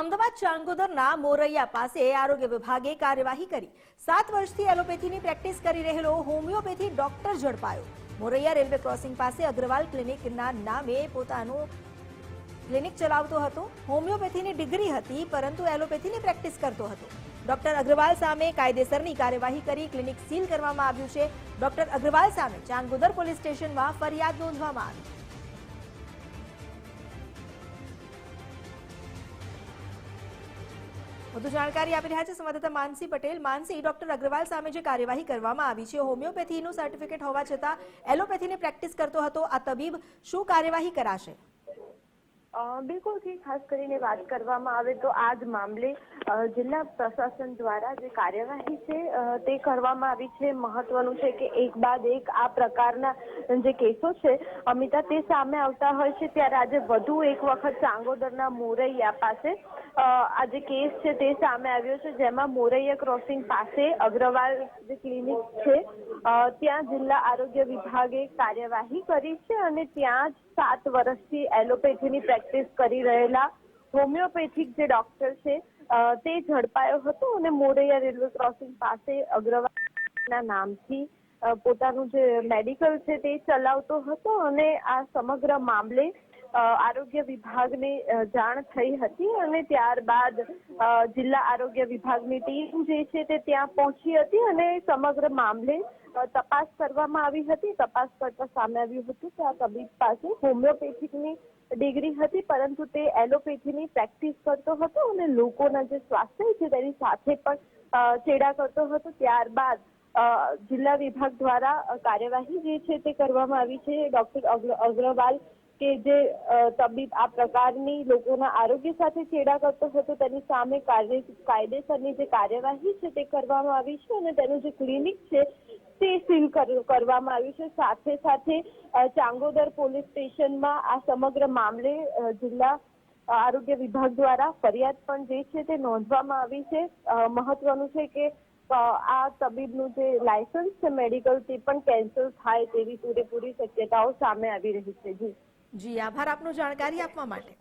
અમદાવાદ ચાંગોદરના મોરૈયા પાસે આરોગ્ય વિભાગે કાર્યવાહી કરી. સાત વર્ષથી એલોપેથીની પ્રેક્ટિસ કરી રહેલો હોમિયોપેથી ડોક્ટર ઝડપાયો. મોરૈયા રેલવે ક્રોસિંગ પાસે અગ્રવાલ ક્લિનિકના નામે પોતાનું ક્લિનિક ચલાવતો હતો. હોમિયોપેથીની ડિગ્રી હતી, પરંતુ એલોપેથીની પ્રેક્ટિસ કરતો હતો. ડોક્ટર અગ્રવાલ સામે કાયદેસરની કાર્યવાહી કરી ક્લિનિક સીલ કરવામાં આવ્યું છે. ડોક્ટર અગ્રવાલ સામે ચાંગોદર પોલીસ સ્ટેશનમાં ફરિયાદ નોંધવામાં આવી. વધુ જાણકારી આપી રહ્યા છે સંવાદદાતા માનસી પટેલ. માનસી, ડોક્ટર અગ્રવાલ સામે જે કાર્યવાહી કરવામાં આવી છે, હોમિયોપેથીનું સર્ટિફિકેટ હોવા છતાં એલોપેથીની પ્રેક્ટિસ કરતો હતો. આ તબીબ શું કાર્યવાહી કરાશે? બિલકુલ બિલકુલથી ખાસ કરીને વાત કરવામાં આવે તો આ જ મામલે જિલ્લા પ્રશાસન દ્વારા જે કાર્યવાહી છે તે કરવામાં આવી છે. મહત્વનું છે કે એક બાદ એક આ પ્રકારના જે કેસો છે, અમિતા, તે સામે આવતા હોય છે. ત્યારે આજે વધુ એક વખત ચાંગોદરના મોરૈયા પાસે આ જે કેસ છે તે સામે આવ્યો છે, જેમાં મોરૈયા ક્રોસિંગ પાસે અગ્રવાલ જે ક્લિનિક છે ત્યાં જિલ્લા આરોગ્ય વિભાગે કાર્યવાહી કરી છે અને ત્યાં જ સાત વર્ષથી એલોપેથીની પ્રેક્ટિસ કરી રહેલા હોમિયોપેથિક જે ડોક્ટર છે તે ઝડપાયો હતો અને મોરૈયા રેલવે ક્રોસિંગ પાસે અગ્રવાલના નામથી પોતાનું જે મેડિકલ છે તે ચલાવતો હતો અને આ સમગ્ર મામલે આરોગ્ય વિભાગને જાણ થઈ હતી અને ત્યારબાદ જિલ્લા આરોગ્ય વિભાગની ટીમ જે છે તે ત્યાં પહોંચી હતી અને સમગ્ર મામલે તપાસ કરવામાં આવી હતી. તપાસ કરતા સામે આવ્યું હતું કે આ તબીબ પાસે હોમિયોપેથિકની ડિગ્રી હતી, પરંતુ તે એલોપેથીની પ્રેક્ટિસ કરતો હતો અને લોકોના જે સ્વાસ્થ્ય છે તેની સાથે પણ ચેડા કરતો હતો. ત્યારબાદ જિલ્લા વિભાગ દ્વારા કાર્યવાહી જે છે તે કરવામાં આવી છે. ડોક્ટર અગ્ર- અગ્રવાલ કે જે તબીબ આ પ્રકારની લોકોના આરોગ્ય સાથે ચેડા કરતો હતો, તેની સામે કાયદેસરની જે કાર્યવાહી છે તે કરવામાં આવી છે અને તેનું જે ક્લિનિક છે તે સીલ કરવામાં આવ્યું છે. સાથે સાથે ચાંગોદર પોલીસ સ્ટેશનમાં આ સમગ્ર મામલે જિલ્લા આરોગ્ય વિભાગ દ્વારા ફરિયાદ પણ જે છે તે નોંધવામાં આવી છે. મહત્વનું છે કે આ તબીબનું જે લાયસન્સ છે મેડિકલ, તે પણ કેન્સલ થાય તેવી પૂરેપૂરી શક્યતાઓ સામે આવી રહી છે. જી. જી આભાર આપનો જાણકારી આપવા માટે.